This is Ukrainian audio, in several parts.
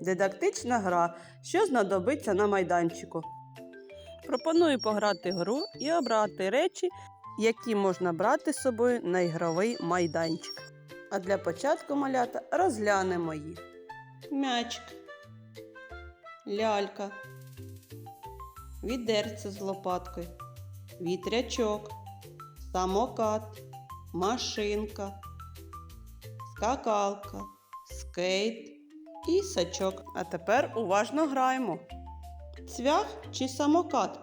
Дидактична гра, що знадобиться на майданчику. Пропоную пограти гру і обрати речі, які можна брати з собою на ігровий майданчик. А для початку малята розглянемо їх. М'ячик, лялька, відерце з лопаткою, вітрячок, самокат, машинка, скакалка, скейт і сачок. А тепер уважно граємо. Цвях чи самокат?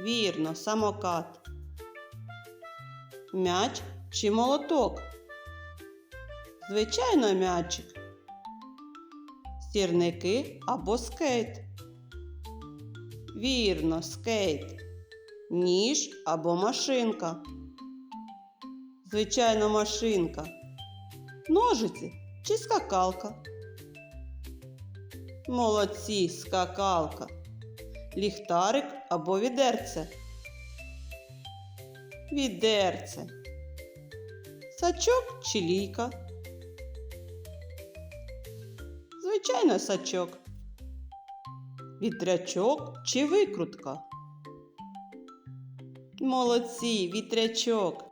Вірно, самокат. М'яч чи молоток? Звичайно, м'ячик. Сірники або скейт. Вірно, скейт. Ніж або машинка. Звичайно, машинка. Ножиці чи скакалка. Молодці, скакалка. Ліхтарик або відерце. Відерце. Сачок чи лійка. Звичайно, сачок. Вітрячок чи викрутка. Молодці, вітрячок.